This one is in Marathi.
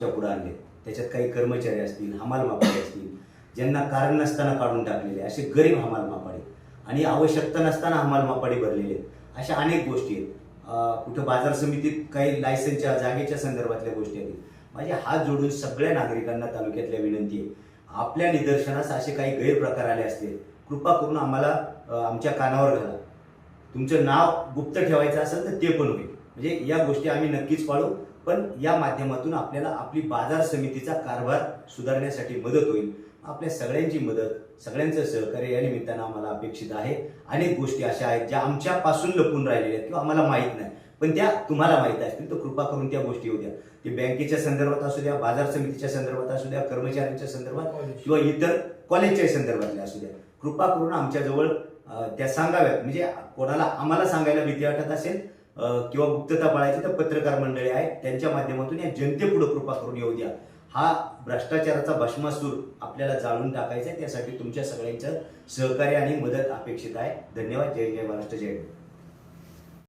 च्या पुढे आणले. त्याच्यात काही कर्मचारी असतील हमाल मापाडे असतील ज्यांना कारण नसताना काढून टाकलेले असे गरीब हमाल मापाडे आणि आवश्यकता नसताना हमाल मापाडे भरलेले आहेत. अशा अनेक गोष्टी आहेत. कुठं बाजार समितीत काही लायसनच्या जागेच्या संदर्भातल्या गोष्टी आहेत. माझे हात जोडून सगळ्या नागरिकांना तालुक्यातल्या विनंती आहे. आपल्या निदर्शनास असे काही गैरप्रकार आले असतील कृपा करून आम्हाला आमच्या कानावर घाला. तुमचं नाव गुप्त ठेवायचं असेल तर ते पण होईल. म्हणजे या गोष्टी आम्ही नक्कीच पाळू पण या माध्यमातून आपल्याला आपली बाजार समितीचा कारभार सुधारण्यासाठी मदत होईल. आपल्या सगळ्यांची मदत सगळ्यांचं सहकार्य या निमित्तानं आम्हाला अपेक्षित आहे. अनेक गोष्टी अशा आहेत ज्या आमच्यापासून लपून राहिलेल्या आहेत किंवा आम्हाला माहीत नाही. पण त्या तुम्हाला माहीत असतील तर कृपा करून त्या गोष्टी होऊ द्या. ते बँकेच्या संदर्भात असू द्या बाजार समितीच्या संदर्भात असू द्या कर्मचाऱ्यांच्या संदर्भात किंवा इतर कॉलेजच्या संदर्भातल्या असू द्या. कृपा करून आमच्याजवळ त्या सांगाव्यात. म्हणजे कोणाला आम्हाला सांगायला भीती वाटत असेल किंवा गुप्तता पाळायची तर पत्रकार मंडळी आहेत त्यांच्या माध्यमातून या जनतेपुढे कृपा करून येऊ द्या. हा भ्रष्टाचाराचा भस्मासूर आपल्याला जाळून टाकायचा आहे त्यासाठी तुमच्या सगळ्यांचं सहकार्य आणि मदत अपेक्षित आहे. धन्यवाद. जय जय महाराष्ट्र जय